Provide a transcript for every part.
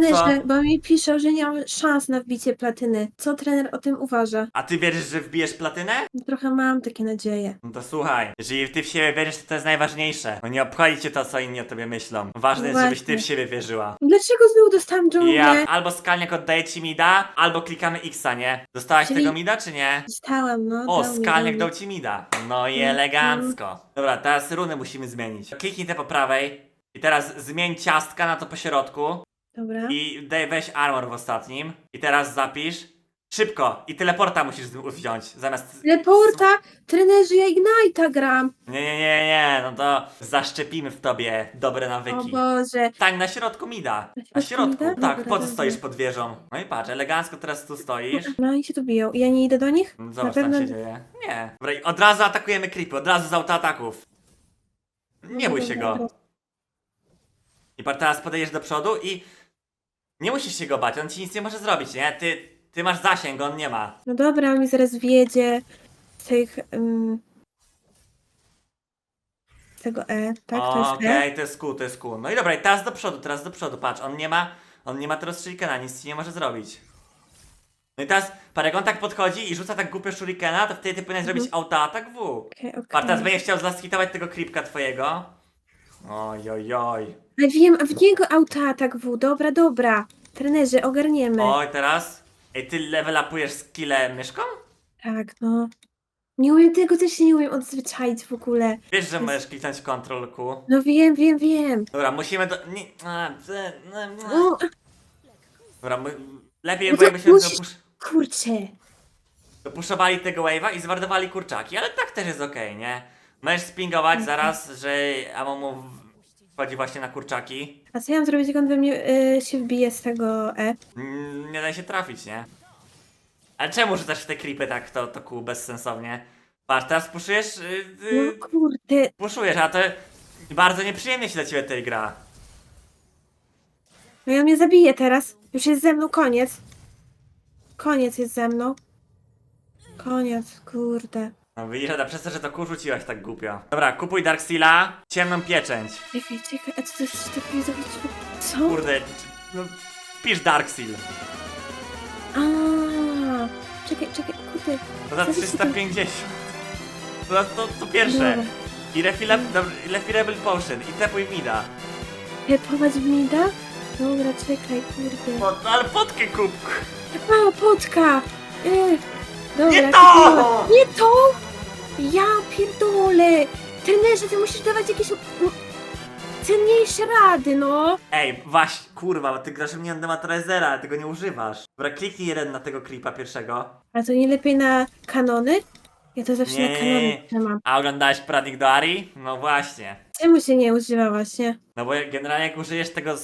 Trenerze, bo mi piszą, że nie mam szans na wbicie platyny. Co trener o tym uważa? A ty wierzysz, że wbijesz platynę? Trochę mam takie nadzieje. No to słuchaj, jeżeli ty w siebie wierzysz, to to jest najważniejsze. No nie obchodzi cię to, co inni o tobie myślą. Ważne jest, żebyś ty w Właśnie. siebie wierzyła. Dlaczego znowu dostałam dżunglę? Ja albo skalniak oddaje ci mida, albo klikamy Xa, nie? Dostałaś Czyli- tego mida, czy nie? Dostałam, no. O, dał mi, skalniak dał ci mida. No i Mhm. elegancko. Dobra, teraz runy musimy zmienić. Kliknij te po prawej. I teraz zmień ciastka na to po środku. Dobra. I daj weź armor w ostatnim. I teraz zapisz. Szybko! I teleporta musisz z- wziąć, zamiast... Leporta, trenerze, ja Ignite'a gram. Nie, nie, nie, nie, no to zaszczepimy w tobie dobre O nawyki. Boże. Stań na środku mida. Na Na środku środku, tak, Dobra, po co dobra. stoisz pod wieżą? No i patrz, elegancko teraz tu stoisz. No i się tu biją. I ja nie idę do nich? No Zobacz, co tam się dzieje. Nie. Dobra, i od razu atakujemy creepy, od razu z autoataków. Nie bój się go. I teraz podejdziesz do przodu i... Nie musisz się go bać, on ci nic nie może zrobić, nie? Ty, ty masz zasięg, on nie ma. No dobra, on mi zaraz wjedzie z tych... Z tego E, tak? To jest Okej, E? to jest Q, to jest Q. No i dobra, i teraz do przodu, teraz do przodu, patrz, on nie ma, on nie ma teraz shurikena, nic ci nie może zrobić. No i teraz, parę on tak podchodzi i rzuca tak głupio shurikena, to wtedy ty powinien zrobić autoatak W. Okej, Patrz, teraz okej. będziesz chciał zaskitować tego creepka twojego. Oj, oj, oj. A wiem, a w niego autoatak W. Dobra, dobra. Trenerze, ogarniemy. Oj, teraz? Ej, ty level upujesz skillę myszką? Tak, no. Nie umiem tego, też się nie umiem odzwyczaić w ogóle. Wiesz, że możesz kliknąć Ctrl Q. No wiem, wiem, wiem. Dobra, musimy do... Nie... a, e, e, e. No, Dobra, my... lepiej, No bo to jakbyśmy musisz- dopusz... kurczę. dopuszczowali tego wave'a i zwardowali kurczaki, ale tak też jest okej, nie? Możesz spingować zaraz, że Amomu wchodzi właśnie na kurczaki. A co ja mam zrobić, jak on we mnie y, się wbije z tego E? Mm, Nie da się trafić, nie? Ale czemu rzucasz w te creepy tak to, to kół bezsensownie? Patrz, teraz puszujesz... Yy, No yy, kurde. puszujesz, a to bardzo nieprzyjemnie się dla ciebie tej gra. No i on mnie zabije teraz. Już jest ze mną koniec. Koniec jest ze mną. Koniec, kurde. No widzisz, Ada, przez to, że to kół rzuciłaś tak głupio. Dobra, kupuj Darkseala, ciemną pieczęć. Czekaj, czekaj, a co to jest jest zrobić? Co? Kurde, no, pisz Darkseal. A, czekaj, czekaj, kurde. To za Co to się 350. To, to, pierwsze. Dobra. I refillab- dobra, i refillable potion. I tepuj mida. Tepować w mida? Dobra, czekaj, kurde. No ale potkę kup. A, potka! Yy, dobra, Nie to! kupiłam. Nie to! Ja pierdolę! Trenerze, ty musisz dawać jakieś cenniejsze rady, no! Ej, waś, kurwa, bo ty grasz mnie Dematrezera, ale tego nie używasz. Dobra, kliknij jeden na tego creepa pierwszego. A to nie lepiej na kanony? Ja to zawsze Nie. na kanony trzymam. A oglądałeś Pradik do Ari? No właśnie. Czemu się nie używa właśnie? No bo generalnie jak użyjesz tego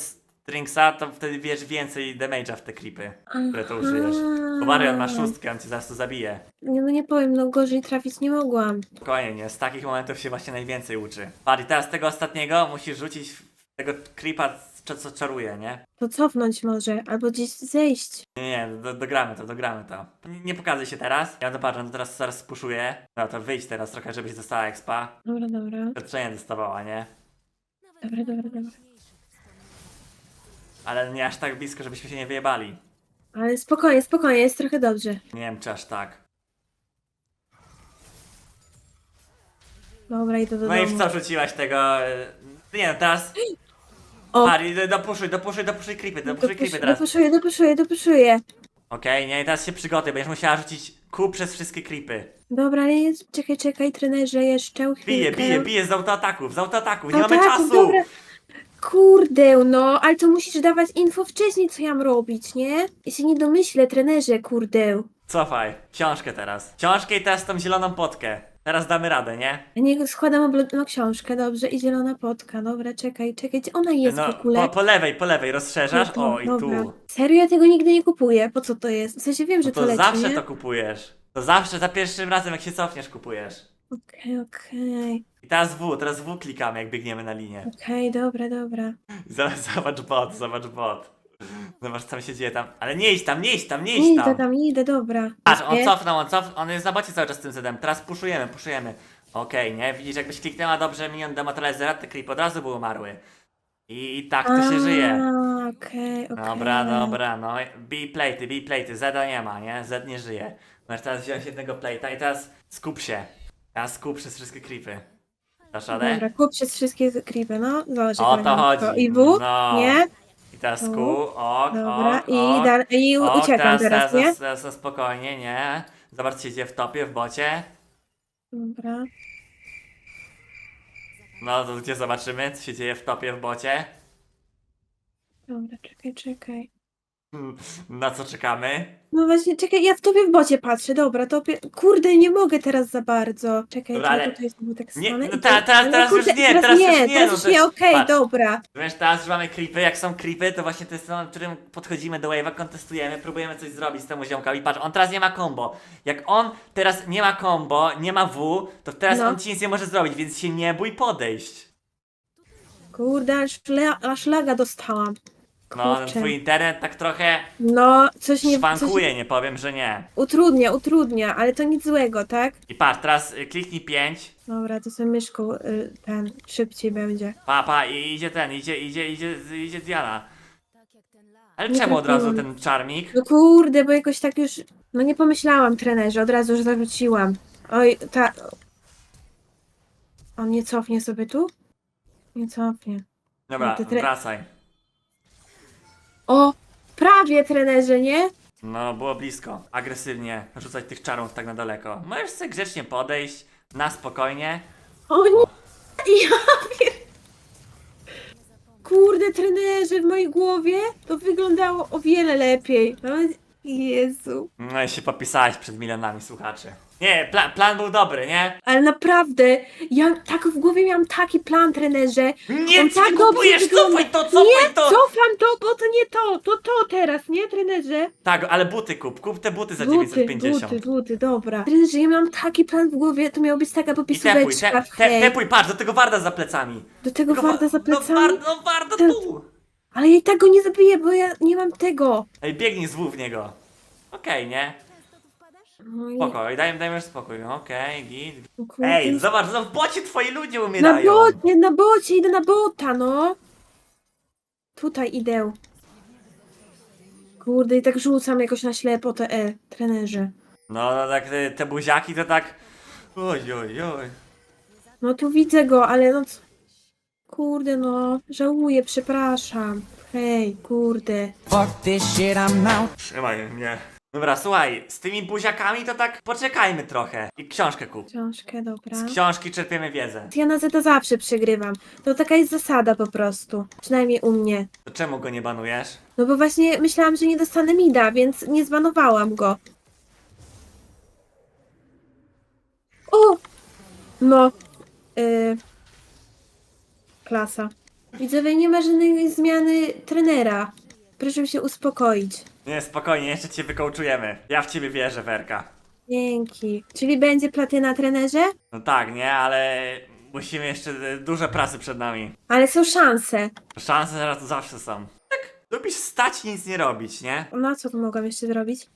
Stringsa, to wtedy wiesz więcej damage'a w te creepy, które to użyjesz. Bo Marion ma szóstkę, on cię zaraz tu zabije. Nie, no nie powiem, no gorzej trafić nie mogłam. Spokojnie, nie? z takich momentów się właśnie najwięcej uczy. Patrz, i teraz tego ostatniego musisz rzucić w tego creepa, co, co czaruje, nie? To cofnąć może, albo gdzieś zejść. Nie, nie, do, dogramy to, dogramy to. Nie, nie pokazuj się teraz. Ja to no to teraz zaraz spuszuję. No to wyjdź teraz trochę, żebyś dostała expa. Dobra, dobra. Doświadczenie dostawała, nie? Dobra, dobra, dobra. Ale nie aż tak blisko, żebyśmy się nie wyjebali. Ale spokojnie, spokojnie, jest trochę dobrze. Nie wiem, czy aż tak. Dobra, idę do No i w domu. co rzuciłaś tego... y, Nie no, teraz... O, Pari, dopuszuj, dopuszuj, dopuszuj creepy, dopuszuj creepy teraz. dopuszuję, dopuszuję, dopuszuję. Okej, nie, teraz się przygotuj, będziesz musiała rzucić kół przez wszystkie creepy. Dobra, ale jest, czekaj, czekaj, trenerze, jeszcze chwilkę. Bije, bije, bije z autoataków, z autoataków, nie mamy Autoataków, czasu! dobra. Kurde, no, ale to musisz dawać info wcześniej, co ja mam robić, nie? Ja się nie domyślę, trenerze, kurde. Cofaj, książkę teraz. Książkę i teraz tą zieloną potkę. Teraz damy radę, nie? Ja nie składam obludną książkę, dobrze, i zielona potka, dobra, czekaj, czekaj, gdzie ona jest no, w ogóle? po, po lewej, po lewej, rozszerzasz, Tu, o i dobra. tu. Serio, ja tego nigdy nie kupuję, po co to jest? W sensie wiem, że No to, to leci, zawsze nie? to kupujesz. To zawsze za pierwszym razem, jak się cofniesz, kupujesz. Okej, okej, I teraz W, teraz W klikamy, jak biegniemy na linię. okej, dobra, dobra. Zobacz, zobacz bot, zobacz bot. Zobacz, co tam się dzieje tam. Ale nie idź tam, nie idź tam, nie Nie idź idę tam. tam, nie idę, dobra. Patrz, on cofnął, on cofnął, on jest na bocie cały czas tym zedem. Teraz puszujemy, puszujemy. Okej, nie? Widzisz, jakbyś kliknęła dobrze minion dematerializera, te creep od razu był umarły. I, i tak to się żyje. A, Okej, okej. Dobra, dobra, no. Bij plejty, bij plejty. Zeda nie ma, nie? Zed nie żyje. Możesz teraz wziąć jednego plejta i teraz skup się. Teraz skup przez wszystkie creepy. Dasz radę? Dobra, kup przez wszystkie creepy, no. Zobacz, O jak to chodzi. I W? No. Nie? I teraz Tu. ok, Dobra, ok, i, ok. dal- i u- ok, uciekam teraz, teraz, nie? teraz, teraz, teraz spokojnie, nie? Zobacz, co się dzieje w topie, w bocie. Dobra. No, to gdzie zobaczymy, co się dzieje w topie, w bocie? Dobra, czekaj, czekaj. Hmm, Na co czekamy? No właśnie, czekaj, ja w tobie w bocie patrzę, dobra, tobie... Kurde, nie mogę teraz za bardzo. Czekaj, Dobra, ale- tutaj znowu tak Nie, stanę no i ta- tak- teraz- ale teraz już nie, teraz już nie, teraz no już to- nie, okej, patrz. dobra. Wiesz, teraz już mamy creepy, jak są creepy, to właśnie to jest moment, w którym podchodzimy do wave'a, kontestujemy, próbujemy coś zrobić z temu ziomkowi. Patrz, on teraz nie ma combo. Jak on teraz nie ma combo, nie ma W, to teraz No. on ci nic nie może zrobić, więc się nie bój podejść. Kurde, aż, la, aż laga dostałam. No, Kurczę. twój internet tak trochę No, coś nie... Coś szwankuje, nie powiem, że nie. utrudnia, utrudnia, ale to nic złego, tak? I patrz, teraz y, kliknij 5, Dobra, to sobie myszką y, ten szybciej będzie. pa, pa, i idzie ten, idzie, idzie, idzie, idzie Diana. Ale Nie czemu od razu trafiłam. ten czarmik? No kurde, bo jakoś tak już... No nie pomyślałam, trenerze, od razu już zawróciłam. Oj, ta... On nie cofnie sobie tu? Nie cofnie. Dobra, ty tre- wracaj. O! Prawie, trenerze, nie? No, było blisko. Agresywnie rzucać tych czarów tak na daleko. Możesz sobie grzecznie podejść, na spokojnie. O nie! Ja pier... Kurde, trenerze, w mojej głowie to wyglądało o wiele lepiej. No, Jezu. No i się popisałeś przed milionami słuchaczy. Nie, pla plan był dobry, nie? Ale naprawdę, ja tak w głowie miałam taki plan, trenerze. Nie, On ty tak dobrze kupujesz, wygląda. cofaj to, cofaj Nie, to! cofam to, bo to nie to, to to teraz, nie, trenerze? Tak, ale buty kup, kup te buty za Buty, 950. buty, buty, dobra. Trenerze, ja miałam taki plan w głowie, to miał być taka I tepuj, popisóweczka te, w te, hej. tepuj, patrz, do tego warda za plecami. Do tego Tego warda wa- za plecami, No, war, no warda Ten- tu! ale ja i tak go nie zabiję, bo ja nie mam tego. Ej, biegnij z W w niego. Okej, nie? No Spokoj, daj, dajmy już spokój. Okej, git. kurde. Ej, zobacz, no w bocie twoi ludzie Na umierają. bocie, na bocie, idę na bota, no. Tutaj idę. Kurde, i tak rzucam jakoś na ślepo te E, trenerze. No, no tak, te, te buziaki to tak... Oj, oj, oj. No tu widzę go, ale no... c- Kurde, no. Żałuję, przepraszam. Hej, kurde. Fuck this shit, I'm out. Trzymaj mnie. Dobra, słuchaj, z tymi buziakami to tak poczekajmy trochę. I książkę kup. Książkę, dobra. Z książki czerpiemy wiedzę. Ja na Zeta zawsze przegrywam. To taka jest zasada po prostu. Przynajmniej u mnie. To czemu go nie banujesz? No bo właśnie myślałam, że nie dostanę mida, więc nie zbanowałam go. O! No. Yy. Klasa. Widzowie, nie ma żadnej zmiany trenera. Proszę się uspokoić. Nie, spokojnie, jeszcze cię wykołczujemy. Ja w ciebie wierzę, Werka. Dzięki. Czyli będzie platyna trenerze? No tak, nie, ale musimy jeszcze e, dużo pracy przed nami. Ale są szanse. Szanse zaraz to zawsze są. Tak, lubisz stać i nic nie robić, nie? No co tu mogłam jeszcze zrobić?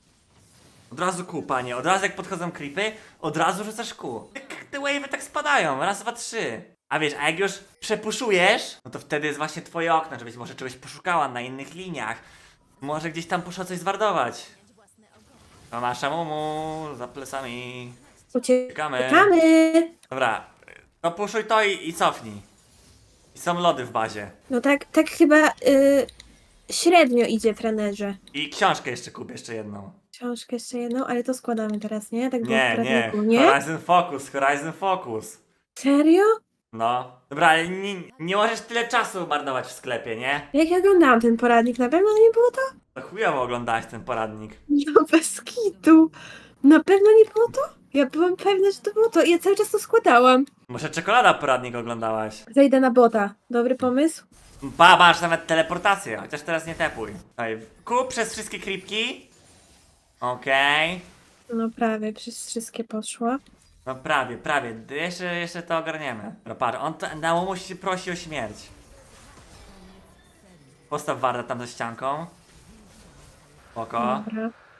Od razu kół, panie. Od razu jak podchodzą creepy, od razu rzucasz kół. Jak te wave'y tak spadają, raz, dwa, trzy. A wiesz, a jak już przepuszujesz, no to wtedy jest właśnie twoje okno, żebyś może czegoś poszukała na innych liniach. Może gdzieś tam poszła coś zwardować. To nasza mumu, za plecami. Uciekamy. Uciekamy. Dobra, to puszuj to i, i cofnij. I są lody w bazie. No tak, tak chyba y, średnio idzie trenerze. I książkę jeszcze kup, jeszcze jedną. Książkę jeszcze jedną, ale to składamy teraz, nie? Tak było w Nie, nie. nie? Horizon Focus, Horizon Focus. Serio? No. Dobra, ale nie, nie możesz tyle czasu marnować w sklepie, nie? Jak ja oglądałam ten poradnik, na pewno nie było to? To chujowo oglądałeś ten poradnik. No bez kitu. Na pewno nie było to? Ja byłam pewna, że to było to. Ja cały czas to składałam. Może czekolada poradnik oglądałaś? Zajdę na bota. Dobry pomysł? Ba, masz nawet teleportację, chociaż teraz nie tepuj. Daj, kup przez wszystkie kripki. Okej. No prawie, przez wszystkie poszło. No prawie, prawie. Jeszcze, jeszcze to ogarniemy. No patrz, on to, na musi się prosi o śmierć. Postaw Warda tam za ścianką. Dobra.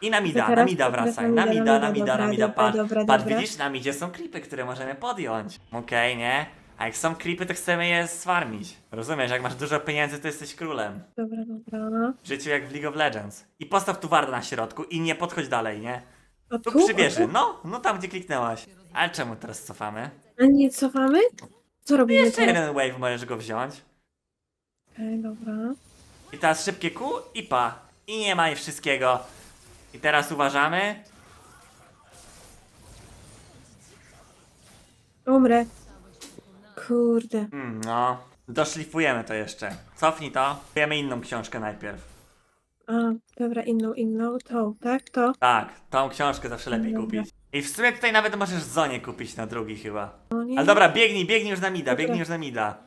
I na mida, To na teraz mida teraz wracaj. na Na mida, mida, na na mida, mida, na dobra, Patrz, dobra, patrz dobra. widzisz, na midzie są klipy, które możemy podjąć. Okej, nie? A jak są creepy, to chcemy je sfarmić. Rozumiesz, jak masz dużo pieniędzy, to jesteś królem. Dobra, dobra. W życiu jak w League of Legends. I postaw tu wardę na środku i nie podchodź dalej, nie? Tu tu? no, no tam gdzie kliknęłaś. Ale czemu teraz cofamy? A nie cofamy? Co robimy Jeszcze teraz? jeden wave możesz go wziąć. Okej, dobra. I teraz szybkie Q i pa. I nie ma i wszystkiego. I teraz uważamy. Umrę. Kurde. Mm, no, doszlifujemy to jeszcze. Cofnij to. Kupujemy inną książkę najpierw. A, dobra, inną, inną. Tą, tak? To? Tak, tą książkę zawsze lepiej Dobra. kupić. I w sumie tutaj nawet możesz Zonię kupić na drugi chyba. No nie. Ale dobra, biegnij, biegnij już na mida, Dobra. biegnij już na mida.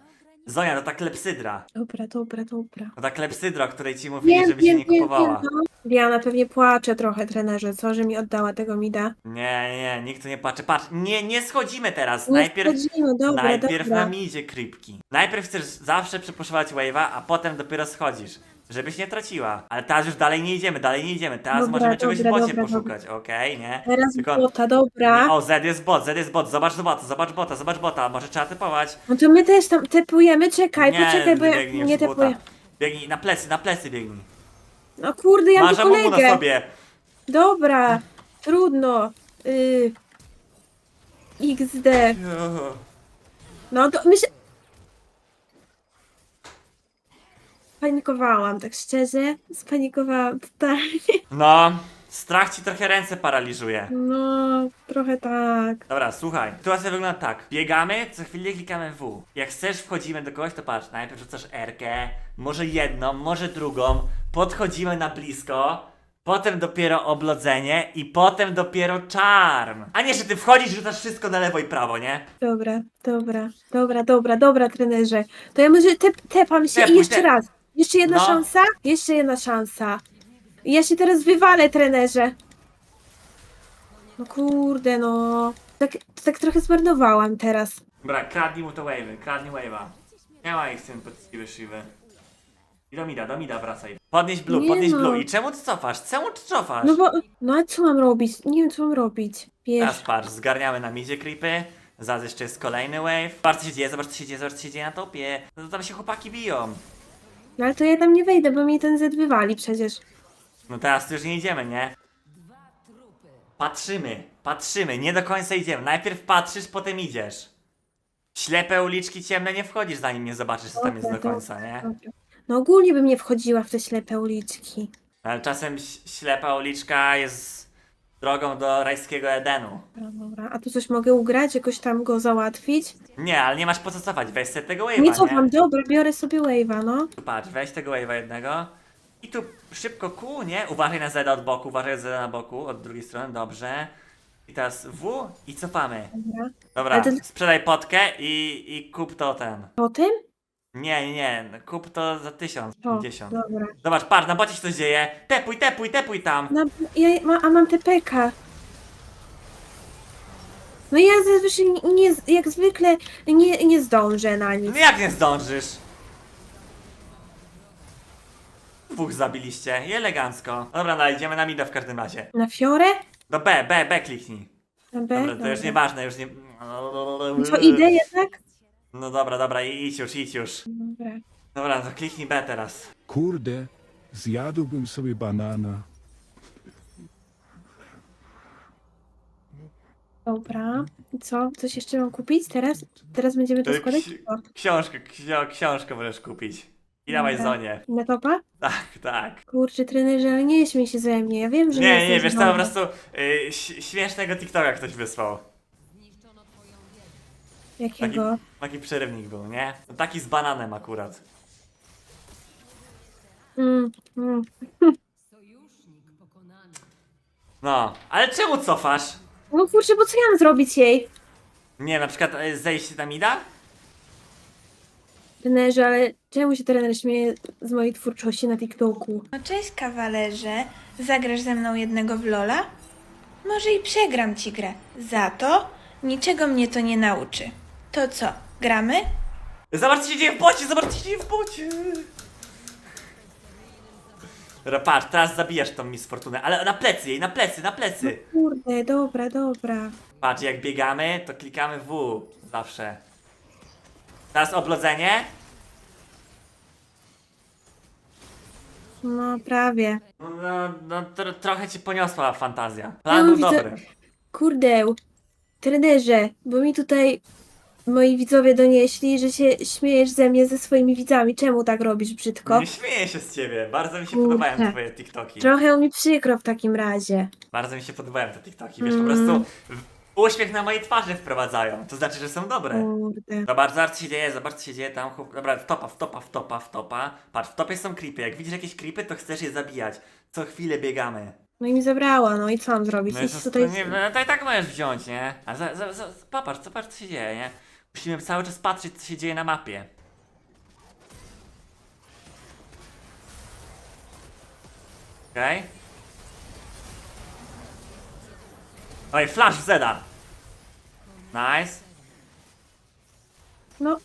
Zonia, to ta klepsydra. Dobra, dobra, dobra. To ta klepsydra, o której ci mówili, żebyś wiem, nie kupowała. no. Diana pewnie płacze trochę, trenerze, co, że mi oddała tego mida. Nie, nie, nikt tu nie patrzy. Patrz, nie, nie schodzimy teraz. Nie najpierw schodzimy, dobra, najpierw dobra. na midzie krypki. Najpierw chcesz zawsze przepuszować wave'a, a potem dopiero schodzisz. Żebyś nie traciła. Ale teraz już dalej nie idziemy, dalej nie idziemy. Teraz Dobra, możemy czegoś w dobra, bocie dobra, poszukać, okej, nie? Teraz bota, dobra. Nie, O, Z jest bot, Z jest bot, zobacz bota, zobacz bota, zobacz bota, może trzeba typować. No to my też tam tepujemy, czekaj, poczekaj, bo ja biegnij nie buta. tepuję. Biegnij, na plecy, na plecy biegnij. No kurde, ja mam Masz tu amumu na kolegę. sobie. Dobra, trudno. Y... XD. No to myślę... Panikowałam, tak szczerze. Spanikowałam totalnie. No, strach ci trochę ręce paraliżuje. No, trochę tak. Dobra, słuchaj. Sytuacja wygląda tak. Biegamy, co chwilę klikamy W. Jak chcesz, wchodzimy do kogoś, to patrz, najpierw rzucasz R-kę, może jedną, może drugą, podchodzimy na blisko, potem dopiero oblodzenie i potem dopiero charm. A nie, że ty wchodzisz, rzucasz wszystko na lewo i prawo, nie? Dobra, dobra, dobra, dobra, dobra, trenerze. To ja może tep, tepam się Tepuj, i jeszcze tep- raz. Jeszcze jedna No. szansa? Jeszcze jedna szansa. Ja się teraz wywalę, trenerze. No kurde, no. Tak, tak trochę zmarnowałam teraz. Dobra, kradnij mu to wave'y, kradnij wave'a. Nie ma ich z tym podsiliwy szywy. I do mida, do mida wracaj. Podnieś blue, Nie podnieś no. blue. I czemu ty cofasz? Czemu ty cofasz? No bo, no a co mam robić? Nie wiem, co mam robić. Teraz Wiesz, patrz, zgarniamy na midzie creepy. Zaraz jeszcze jest kolejny wave. Patrz co się dzieje, zobacz co się dzieje, zobacz co się dzieje na topie. No to tam się chłopaki biją. No ale to ja tam nie wejdę, bo mi ten Z wywali przecież. No teraz to już nie idziemy, nie? Patrzymy, patrzymy, nie do końca idziemy. Najpierw patrzysz, potem idziesz. Ślepe uliczki ciemne nie wchodzisz, zanim nie zobaczysz, co tam jest do Dobra, końca, nie? Dobra. No ogólnie bym nie wchodziła w te ślepe uliczki. Ale czasem ś- ślepa uliczka jest drogą do rajskiego Edenu. Dobra, dobra. A tu coś mogę ugrać? Jakoś tam go załatwić? Nie, ale nie masz po co cofać, weź sobie tego wave'a, Nie cofam, dobra, biorę sobie wave'a, no. Tu patrz, weź tego wave'a jednego. I tu szybko Q, nie? Uważaj na Z od boku, uważaj na Z na boku, od drugiej strony, dobrze. I teraz W i cofamy. Dobra. Dobra, Ale to- sprzedaj potkę i, i kup to ten. Potem? Nie, nie, nie, kup to za tysiąc, O, pięćdziesiąt. dobra. Zobacz, patrz, na bocie się coś dzieje. Tepuj, tepuj, tepuj tam. No, ja, ma, a mam TPK. No ja zazwyczaj nie, jak zwykle nie, nie zdążę na nic. No jak nie zdążysz? Dwóch zabiliście, i elegancko. Dobra, no idziemy na mida w każdym razie. Na fiorę? Do B, B, B kliknij. Na B? Dobra, to już nieważne, już nie... No Co, idę jednak? No dobra, dobra, i- idź już, idź już. Dobra. Dobra, to kliknij B teraz. Kurde, zjadłbym sobie banana. Dobra. I co? Coś jeszcze mam kupić teraz? Teraz będziemy to E, składać? ksi- O, Książkę, ksio, książkę możesz kupić. I dawaj Dobra. Zonię. Na topa? Tak, tak. Kurczę, trenerze, ale nie śmiej się ze mnie. Ja wiem, że nie Nie, nie, jesteś wiesz co, po prostu y, ś- śmiesznego TikToka ktoś wysłał. Taki, Jakiego? taki przerywnik był, nie? No taki z bananem akurat. Mm, mm. No, ale czemu cofasz? No kurczę, bo co ja mam zrobić jej? Nie, na przykład y, zejść na mida? Trenerze, ale czemu się trener śmieje z mojej twórczości na TikToku? No cześć kawalerze, zagrasz ze mną jednego w Lola? Może i przegram ci grę. Za to niczego mnie to nie nauczy. To co, gramy? Zobacz co się dzieje w bocie, zobacz co się dzieje w bocie. Dobra, patrz, teraz zabijasz tą Miss Fortunę, ale na plecy jej, na plecy, na plecy. Kurde, dobra, dobra. Patrz, jak biegamy, to klikamy W zawsze. Teraz oblodzenie. No, prawie. No, no, no tro, trochę ci poniosła fantazja. No, Plan był widzę- dobry. Kurde, trenerze, bo mi tutaj moi widzowie donieśli, że się śmiejesz ze mnie ze swoimi widzami. Czemu tak robisz brzydko? Nie śmieję się z ciebie. Bardzo mi się Kurde. podobają twoje TikToki. Trochę mi przykro w takim razie. Bardzo mi się podobają te TikToki. Wiesz, po Mm. prostu w- uśmiech na mojej twarzy wprowadzają. To znaczy, że są dobre. Kurde. Zobacz, zobacz co się dzieje, zobacz co się dzieje tam. chłop- Dobra, w topa, w topa, w topa, w topa. Patrz, w topie są creepy. Jak widzisz jakieś creepy, to chcesz je zabijać. Co chwilę biegamy. No i mi zabrała, no i co mam zrobić? No, Nic jest, tutaj... nie, no to i tak możesz wziąć, nie? A za, za, za, popatrz, zobacz co się dzieje, nie? Musimy cały czas patrzeć, co się dzieje na mapie. Okej. Oj, flash w Zeda. Nice. No.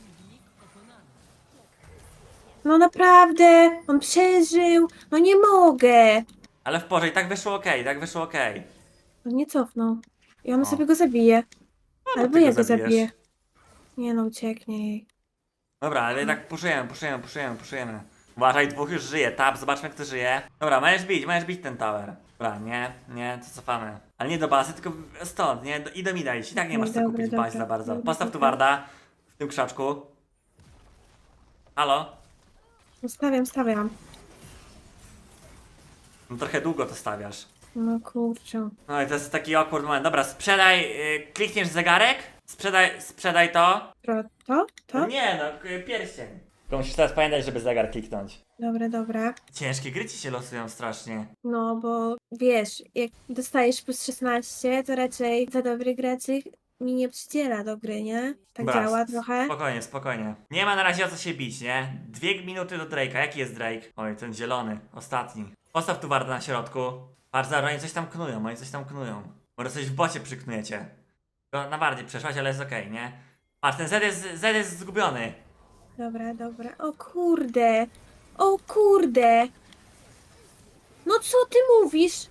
No naprawdę, on przeżył. No nie mogę. Ale w porze, i tak wyszło okej, tak wyszło okej. On nie cofnął. I ona O. sobie go zabije. Albo ty go ja go zabijesz. zabiję. Nie no, ucieknie jej. Dobra, ale jednak puszujemy, puszujemy, puszujemy, puszujemy. Uważaj, dwóch już żyje, tap, zobaczmy kto żyje. Dobra, możesz bić, możesz bić ten tower. Dobra, nie, nie, to cofamy. Ale nie do bazy, tylko stąd, nie, do, i do mida iść. I tak nie masz co Dobra, kupić w dobra, bazie za bardzo. dobra, Postaw tu dobra. warda w tym krzaczku. Halo? No stawiam, stawiam. No trochę długo to stawiasz. No kurczę. No i to jest taki awkward moment. Dobra, sprzedaj, y, klikniesz zegarek, sprzedaj, sprzedaj to. To? To? to? Nie no, y, pierścień. Tylko musisz teraz pamiętać, żeby zegar kliknąć. Dobra, dobra. Ciężkie gry ci się losują strasznie. No bo wiesz, jak dostajesz plus 16, to raczej za dobry graczy mi nie przydziela do gry, nie? Tak Dobra, działa trochę. Spokojnie, spokojnie. Nie ma na razie o co się bić, nie? Dwie minuty do Drake'a. Jaki jest Drake? Oj, ten zielony, ostatni. Postaw tu wardę na środku. Patrz, zaraz oni coś tam knują, oni coś tam knują. Może coś w bocie przyknujecie. To na bardziej przeszłaś, ale jest okej, nie? Patrz, ten Z jest, Z jest zgubiony. Dobra, dobra. O kurde. O kurde. No co ty mówisz?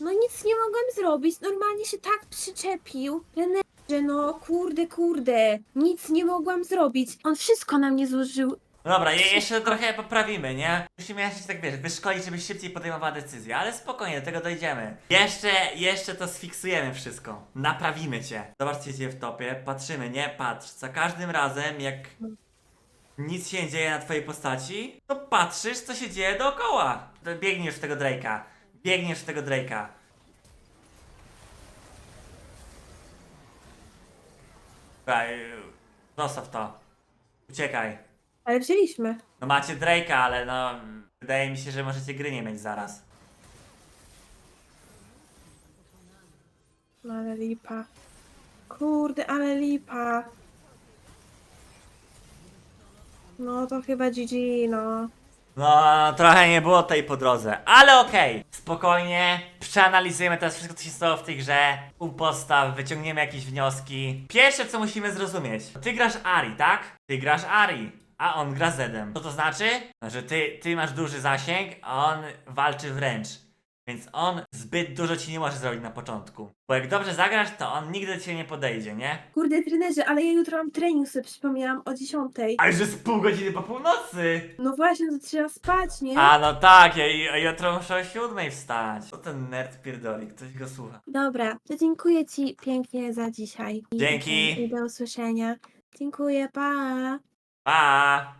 No nic nie mogłem zrobić. Normalnie się tak przyczepił. Trenerze, no kurde, kurde. Nic nie mogłam zrobić. On wszystko na mnie złożył. No dobra, je, jeszcze trochę poprawimy, nie? Musimy jeszcze tak wiesz, wyszkolić, żebyś szybciej podejmowała decyzję, ale spokojnie, do tego dojdziemy. Jeszcze, jeszcze to sfiksujemy wszystko. Naprawimy cię. Zobacz, co się dzieje w topie, patrzymy, nie? Patrz, za każdym razem, jak nic się nie dzieje na twojej postaci, to patrzysz, co się dzieje dookoła. Biegniesz w tego Drake'a. Biegniesz w tego Drake'a. Yy, zostaw to. Uciekaj. Ale wzięliśmy. No macie Drake'a, ale no... Wydaje mi się, że możecie gry nie mieć zaraz. No ale lipa. Kurde, ale lipa. No to chyba GG, no. No, trochę nie było tej po drodze, ale okej. Spokojnie, przeanalizujemy teraz wszystko, co się stało w tej grze. U postaw, wyciągniemy jakieś wnioski. Pierwsze, co musimy zrozumieć. Ty grasz Ari, tak? Ty grasz Ari, a on gra Zedem. Co to znaczy? Że ty, ty masz duży zasięg, a on walczy wręcz. Więc on zbyt dużo ci nie może zrobić na początku. Bo jak dobrze zagrasz, to on nigdy do ciebie nie podejdzie, nie? Kurde, trenerze, ale ja jutro mam trening, sobie przypomniałam o 10. A już jest pół godziny po północy! No właśnie, to trzeba spać, nie? A no tak, ja, ja jutro muszę o siódmej wstać. Co ten nerd pierdoli, ktoś go słucha. Dobra, to dziękuję Ci pięknie za dzisiaj. I- Dzięki. I do usłyszenia. Dziękuję, pa! Pa!